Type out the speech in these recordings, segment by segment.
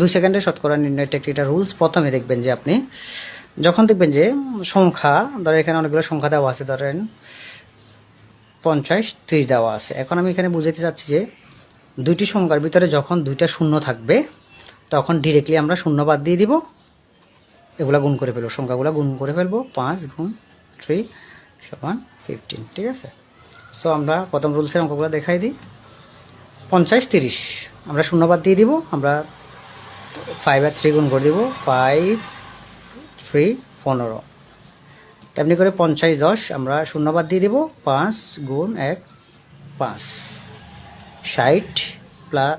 দুই সেকেন্ডে শতকরা নির্ণয় টেকনিকটা রুলস প্রথমে দেখবেন যে আপনি যখন দেখবেন যে সংখ্যা, ধরেন এখানে অনেকগুলো সংখ্যা দেওয়া আছে, ধরেন পঞ্চাশ ত্রিশ দেওয়া আছে। এখন আমি এখানে বুঝাতে চাচ্ছি যে দুইটি সংখ্যার ভিতরে যখন দুইটা শূন্য থাকবে, তখন ডিরেক্টলি আমরা শূন্য বাদ দিয়ে দিব, এগুলা গুণ করে ফেলব, সংখ্যাগুলো গুণ করে ফেলব, পাঁচ গুণ থ্রি সমান ফিফটিন ঠিক আছে? সো আমরা প্রথম রুলসের অঙ্কগুলো দেখাই দিই। পঞ্চাশ তিরিশ, আমরা শূন্য বাদ দিয়ে দিব, আমরা ফাইভ আর থ্রি গুণ করে দিব ফাইভ থ্রি পনেরো। তেমনি করে পঞ্চাশ দশ, আমরা শূন্য বাদ দিয়ে দিব, পাঁচ গুণ এক, পাঁচ। ষাট প্লাস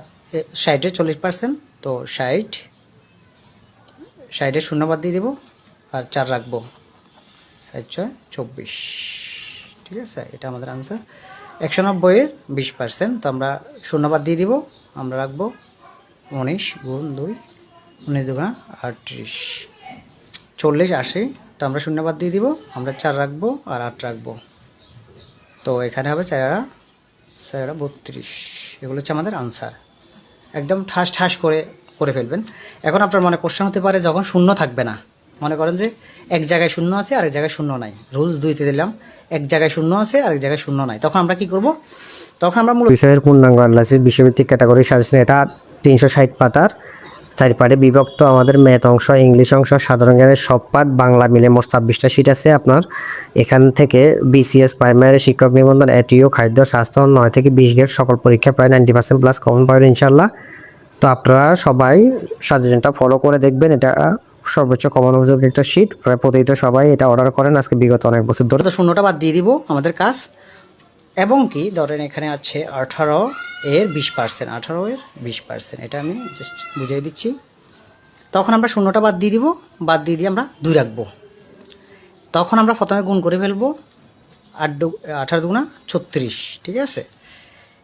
ষাটের চল্লিশ পার্সেন্ট তো ষাট ষাটের শূন্য বাদ দিয়ে দিব, আর চার রাখব। ষাট ছয়, চব্বিশ। ঠিক আছে? এটা আমাদের আনসার একশো নব্বইয়ের বিশ পার্সেন্ট তো আমরা শূন্য বাদ দিয়ে দিব, আমরা রাখব উনিশ গুণ দুই, উনিশ দুগুণা আটত্রিশ। চল্লিশ আশি, তো আমরা শূন্য বাদ দিয়ে দিব, আমরা চার রাখব আর আট রাখব। তো এখানে হবে চারা চারা বত্রিশ। এগুলো হচ্ছে আমাদের আনসার একদম ঠাস ঠাস করে করে ফেলবেন। এখন আপনার মনে কোশ্চেন হতে পারে যখন শূন্য থাকবে না। মনে করেন যে এক জায়গায় শূন্য আছে, আরেক জায়গায় শূন্য নাই। রুলস দুইতে দিলাম, এক জায়গায় শূন্য আছে, আরেক জায়গায় শূন্য নাই। তখন আমরা কি করব? তখন আমরা মূলত বিষয়ের পূর্ণাঙ্গ অ্যানালাইসিস বিশ্বভিত্তিক ক্যাটাগরি সাজেশন এটা তিনশো ষাট পাতার চারি পার্টে বিভক্ত আমাদের ম্যাথ অংশ, ইংলিশ অংশ, সাধারণ জ্ঞানের সব পার্ট বাংলা মিলে মোট ছাব্বিশটা সিট আছে আপনার। এখান থেকে বিসিএস প্রাইমারি শিক্ষক নিবন্ধন এটিও খাদ্য, স্বাস্থ্য, নয় থেকে বিশ গ্রেড সকল পরীক্ষা, প্রায় নাইনটি পার্সেন্ট প্লাস কমন পাবেন ইনশাল্লাহ তো আপনারা সবাই সাজেশনটা ফলো করে দেখবেন, এটা সর্বোচ্চ কমন অভিযোগ একটা শীট প্রায় প্রতিদিন সবাই এটা অর্ডার করেন, আজকে বিগত অনেক বছর ধরে। তো শূন্যটা বাদ দিয়ে দিব, আমাদের কাজ। এবং কি, ধরেন এখানে আছে আঠারো এর বিশ পার্সেন্ট আঠারো এর বিশ পার্সেন্ট এটা আমি জাস্ট বুঝিয়ে দিচ্ছি। তখন আমরা শূন্যটা বাদ দিয়ে দিব, বাদ দিয়ে দিয়ে আমরা দুই রাখব। তখন আমরা প্রথমে গুণ করে ফেলব, আট দু, আঠারো দুগুণা ছত্রিশ, ঠিক আছে?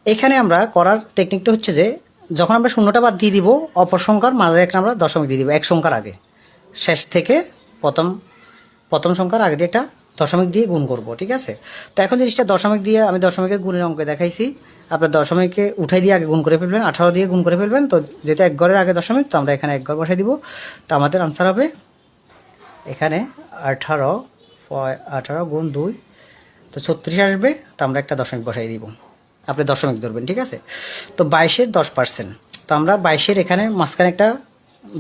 এখানে আমরা করার টেকনিকটা হচ্ছে যে, যখন আমরা শূন্যটা বাদ দিয়ে দিব, অপর সংখ্যার মাঝে একটা আমরা দশমিক দিয়ে দিব, এক সংখ্যার আগে। শেষ থেকে প্রথম প্রথম সংখ্যার আগে দিয়ে একটা দশমিক দিয়ে গুণ করব, ঠিক আছে? তো এখন জিনিসটা দশমিক দিয়ে আমি দশমিকের গুণের অঙ্কে দেখাইছি। আপনার দশমিককে উঠাই দিয়ে আগে গুণ করে ফেলবেন, আঠারো দিয়ে গুণ করে ফেলবেন। তো যেটা এক ঘরের আগে দশমিক, তো আমরা এখানে এক ঘর বসাই দিব। তো আমাদের আনসার হবে এখানে আঠারো আঠারো গুণ দুই, তো ছত্রিশ আসবে। তো আমরা একটা দশমিক বসাই দিব। আপনি দশমিক ধরবেন, ঠিক আছে? তো বাইশের দশ পার্সেন্ট তো আমরা বাইশের এখানে মাঝখানে একটা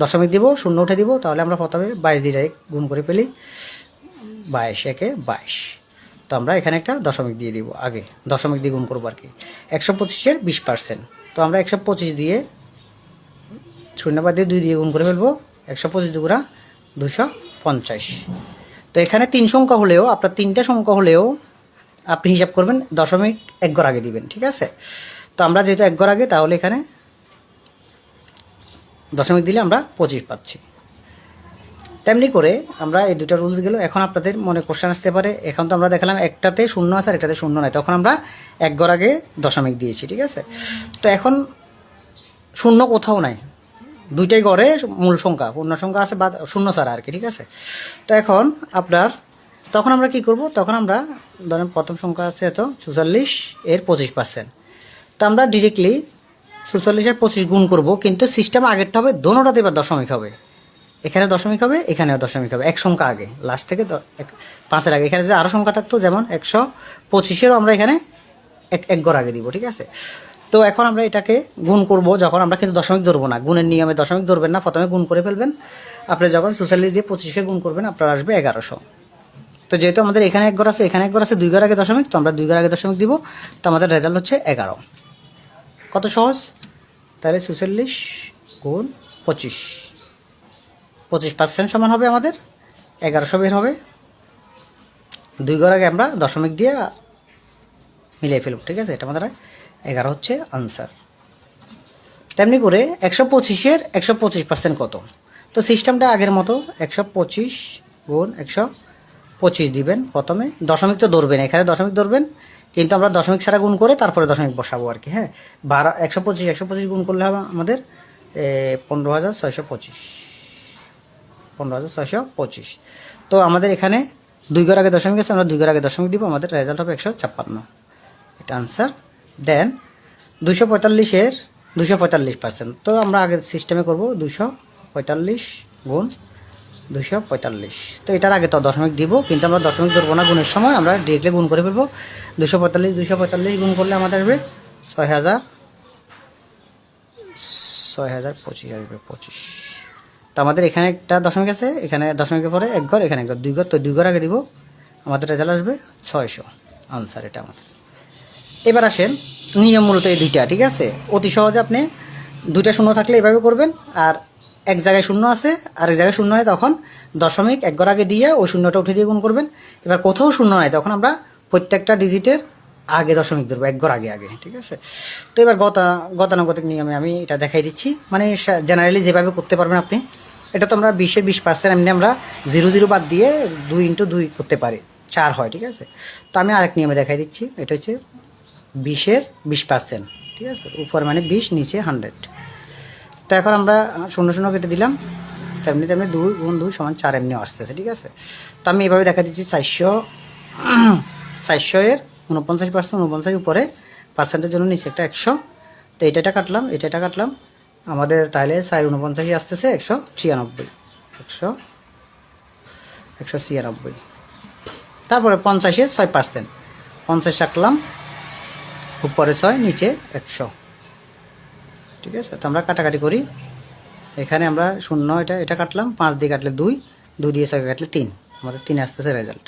দশমিক দিব, শূন্য উঠে দিব। তাহলে আমরা প্রথমে বাইশ দিয়ে গুণ করে ফেলি। বাইশ, একে বাইশ। তো আমরা এখানে একটা দশমিক দিয়ে দিব আগে। দশমিক দিয়ে গুণ করব আর কি। একশো পঁচিশের বিশ পার্সেন্ট। তো আমরা একশো পঁচিশ দিয়ে শূন্য বাদ দিয়ে দুই দিয়ে গুণ করে ফেলব। একশো পঁচিশ দুগুণা দুশো পঞ্চাশ। তো এখানে তিন সংখ্যা হলেও, আপনার তিনটা সংখ্যা হলেও আপনি হিসাব করবেন দশমিক এক ঘর আগে দিবেন, ঠিক আছে? তো আমরা যেহেতু এক ঘর আগে, তাহলে এখানে দশমিক দিলে আমরা পঁচিশ পাচ্ছি। তেমনি করে আমরা এই দুটো রুলস গেলো। এখন আপনাদের মনে কোশ্চেন আসতে পারে। এখন তো আমরা দেখালাম একটাতে শূন্য আছে আর একটাতে শূন্য নাই। তখন আমরা এক গড় আগে দশমিক দিয়েছি, ঠিক আছে? তো এখন শূন্য কোথাও নাই। দুইটাই গড়ে মূল সংখ্যা। পূর্ণ সংখ্যা আছে বা শূন্য ছাড়া আর কি, ঠিক আছে? তো এখন আপনার, তখন আমরা কি করব? তখন আমরা ধরেন প্রথম সংখ্যা আছে এত চুয়াল্লিশ এর পঁচিশ পার্সেন্ট তো আমরা ডিরেক্টলি চুয়াল্লিশের পঁচিশ গুণ করব, কিন্তু সিস্টেম আগেরটা হবে, দোনোটাতে এবার দশমিক হবে। এখানে দশমিক হবে, এখানেও দশমিক হবে। এক সংখ্যা আগে লাস্ট থেকে পাঁচের আগে। এখানে যে আরও সংখ্যা থাকতো, যেমন একশো পঁচিশেরও আমরা এখানে এক এক গড় আগে দিব, ঠিক আছে? তো এখন আমরা এটাকে গুণ করব যখন আমরা কিন্তু দশমিক ধরবো না। গুণের নিয়মে দশমিক ধরবেন না, প্রথমে গুণ করে ফেলবেন। আপনি যখন চুয়াল্লিশ দিয়ে পঁচিশে গুণ করবেন, আপনার আসবে এগারোশো। তো যেহেতু আমাদের এখানে এক ঘর আছে, এখানে এক ঘর আছে, দুই ঘর আগে দশমিক, তো আমরা দুই ঘর আগে দশমিক দিব। তো আমাদের রেজাল্ট হচ্ছে এগারো। কত সহজ? তাহলে চুচল্লিশ গুণ পঁচিশ। পঁচিশ পার্সেন্ট সমান হবে আমাদের, এগারোশো বের হবে। দুই ঘর আগে আমরা দশমিক দিয়ে মিলিয়ে ফেলব, ঠিক আছে? এটা আমাদের এগারো হচ্ছে আনসার তেমনি করে একশো পঁচিশের একশো পঁচিশ পার্সেন্ট কত? তো সিস্টেমটা আগের মতো, একশো পঁচিশ গুণ একশো পঁচিশ দিবেন প্রথমে। দশমিক তো ধরবেন, এখানে দশমিক ধরবেন, কিন্তু আমরা দশমিক ছাড়া গুণ করে তারপরে দশমিক বসাবো আর কি হ্যাঁ? বারো, একশো পঁচিশ একশো পঁচিশ গুণ করলে হবে আমাদের পনেরো হাজার ছয়শো পঁচিশ। পনেরো হাজার ছয়শো পঁচিশ। তো আমাদের এখানে দুই ঘর আগে দশমিক আছে, আমরা দুই ঘর আগে দশমিক দিব, আমাদের রেজাল্ট হবে একশো ছাপ্পান্ন। এটা আনসার দেন দুশো পঁয়তাল্লিশের দুশো পঁয়তাল্লিশ পার্সেন্ট তো আমরা আগের সিস্টেমে করব দুশো পঁয়তাল্লিশ গুণ দুশো পঁয়তাল্লিশ। তো এটার আগে তো দশমিক দিব, কিন্তু আমরা দশমিক ধরবো না, গুণের সময় আমরা ডিরেক্টলি গুণ করে ফেলব। দুশো পঁয়তাল্লিশ দুশো পঁয়তাল্লিশ গুণ করলে আমাদের আসবে ছয় হাজার ছয় হাজার পঁচিশ আসবে পঁচিশ। তো আমাদের এখানে একটা দশমিক আছে, এখানে দশমিকের পরে এক ঘর, এখানে এক ঘর, দুই ঘর, তো দুই ঘর আগে দিব। আমাদের রেজাল্ট আসবে ছয়শো। আনসার এটা আমাদের। এবার আসেন, নিয়ম মূলত এই দুইটা, ঠিক আছে? অতি সহজে আপনি দুইটা শূন্য থাকলে এভাবে করবেন, আর এক জায়গায় শূন্য আছে আর এক জায়গায় শূন্য হয়, তখন দশমিক এক ঘর আগে দিয়ে ওই শূন্যটা উঠে দিয়ে গুণ করবেন। এবার কোথাও শূন্য নাই তখন আমরা প্রত্যেকটা ডিজিটের আগে দশমিক ধরবো, এক ঘর আগে আগে, ঠিক আছে? তো এবার গতা, গতানুগতিক নিয়মে আমি এটা দেখাই দিচ্ছি। মানে জেনারেলি যেভাবে করতে পারবেন আপনি এটা তো আমরা বিশের বিশ পার্সেন্ট, এমনি আমরা জিরো জিরো বাদ দিয়ে দুই ইন্টু দুই করতে পারি, চার হয়, ঠিক আছে? তো আমি আরেক নিয়মে দেখাই দিচ্ছি, এটা হচ্ছে বিশের বিশ পার্সেন্ট, ঠিক আছে? উপর মানে বিশ, নিচে হান্ড্রেড। তো এখন আমরা শূন্য শূন্য কেটে দিলাম তেমনি তেমনি দুই গুণ দুই সমান চার এমনি আসতেছে, ঠিক আছে? তো আমি এভাবে দেখা দিচ্ছি, চারশো চারশো এর উনপঞ্চাশ পার্সেন্ট, উনপঞ্চাশ উপরে, পার্সেন্টের জন্য নিচে একটা একশো। তো এটা কাটলাম এটা কাটলাম আমাদের তাহলে চার উনপঞ্চাশই আসতেছে একশো ছিয়ানব্বই। একশো একশো ছিয়ানব্বই। তারপরে পঞ্চাশে ছয় পার্সেন্ট। পঞ্চাশ রাখলাম উপরে ছয়, নিচে একশো। ঠিক আছে? তো আমরা কাটাকাটি করি। এখানে আমরা শূন্য এটা এটা কাটলাম, পাঁচ দিয়ে কাটলে দুই দুই দিয়ে ছয় কাটলে তিন। আমাদের তিন আসতেছে রেজাল্ট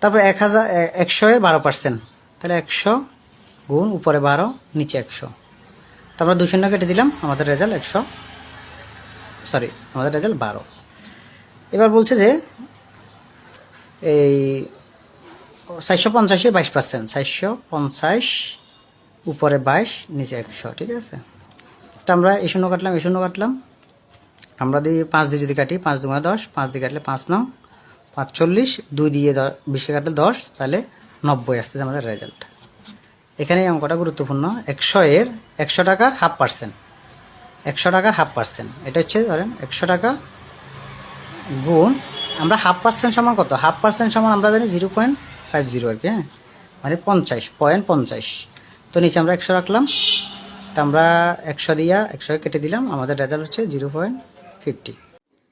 তারপর এক হাজার একশো এর বারো পার্সেন্ট। তাহলে একশো গুণ উপরে বারো, নিচে একশো। আমরা দুই শূন্য কেটে দিলাম, আমাদের রেজাল্ট একশো। সরি আমাদের রেজাল্ট বারো। এবার বলছে যে এই চারশো পঞ্চাশে বাইশ পার্সেন্ট চারশো পঞ্চাশ উপরে বাইশ, নিচে একশো, ঠিক আছে? তো আমরা এই শূন্য কাটলাম, এই শূন্য কাটলাম। আমরা দিই পাঁচ দিয়ে যদি কাটি, পাঁচ দুগুণে দশ, পাঁচ দিয়ে কাটলে পাঁচ নং, পাঁচচল্লিশ, দুই দিয়ে বিশে কাটলে দশ, তাহলে নব্বই আসতেছে আমাদের রেজাল্ট এখানে অঙ্কটা গুরুত্বপূর্ণ। একশো এর একশো টাকার হাফ পার্সেন্ট একশো টাকার হাফ পার্সেন্ট এটা হচ্ছে, ধরেন, একশো টাকা গুণ, আমরা হাফ পার্সেন্ট সমান কত? হাফ পার্সেন্ট সমান আমরা জানি জিরো পয়েন্ট ফাইভ জিরো আর কি হ্যাঁ? মানে পঞ্চাশ, পয়েন্ট পঞ্চাশ। তো নিচে আমরা একশো রাখলাম। তা আমরা একশো দিয়া একশো কেটে দিলাম। আমাদের রেজাল্ট হচ্ছে জিরো পয়েন্ট ফিফটি।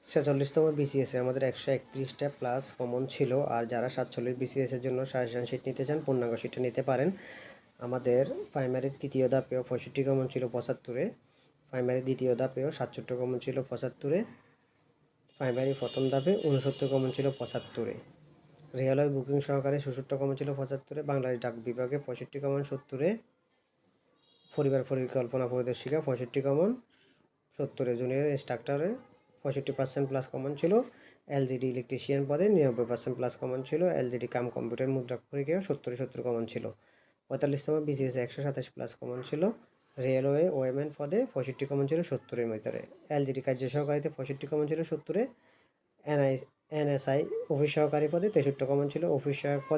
ছেচল্লিশতম বিসিএসে আমাদের একশো একত্রিশটা প্লাস কমন ছিল। আর যারা সাতচল্লিশ বিসিএসের জন্য সাজেশন শিট নিতে চান, পূর্ণাঙ্গ শিটটা নিতে পারেন। আমাদের প্রাইমারির তৃতীয় ধাপেও পঁয়ষট্টি কমন ছিল পঁচাত্তরে প্রাইমারি দ্বিতীয় ধাপেও সাতষট্টি কমন ছিল পঁচাত্তরে প্রাইমারি প্রথম ধাপে উনসত্তর কমন ছিল পঁচাত্তরে। রেলওয়ে বুকিং সহকারে সুসুট্ট কমন ছিল পঁচাত্তরে, বাংলাদেশ ডাক বিভাগে পঁয়ষট্টি কমন সত্তরে, পরিবার পরিকল্পনা পরিদর্শিকা পঁয়ষট্টি কমন সত্তরে জুনিয়র ইনস্ট্রাক্টরে পঁয়ষট্টি পার্সেন্ট প্লাস কমন ছিল এলজিডি ইলেকট্রিশিয়ান পদে নিরানব্বই পার্সেন্ট প্লাস কমন ছিল এলজিডি কাম কম্পিউটার মুদ্রা পরীক্ষায় সত্তরে সত্তর কমন ছিল। পঁয়তাল্লিশতম বিসিএস একশো সাতাশ প্লাস কমন ছিল। রেলওয়ে ওয়েমেন পদে পঁয়ষট্টি কমন ছিল সত্তরের ভিতরে। এলজিডি কার্য সহকারীতে পঁয়ষট্টি কমন ছিল সত্তরে। এনআই এনএসআই অফিস সহকারী পদে তেষট্টি কমন ছিল অফিস সহায়ক পদে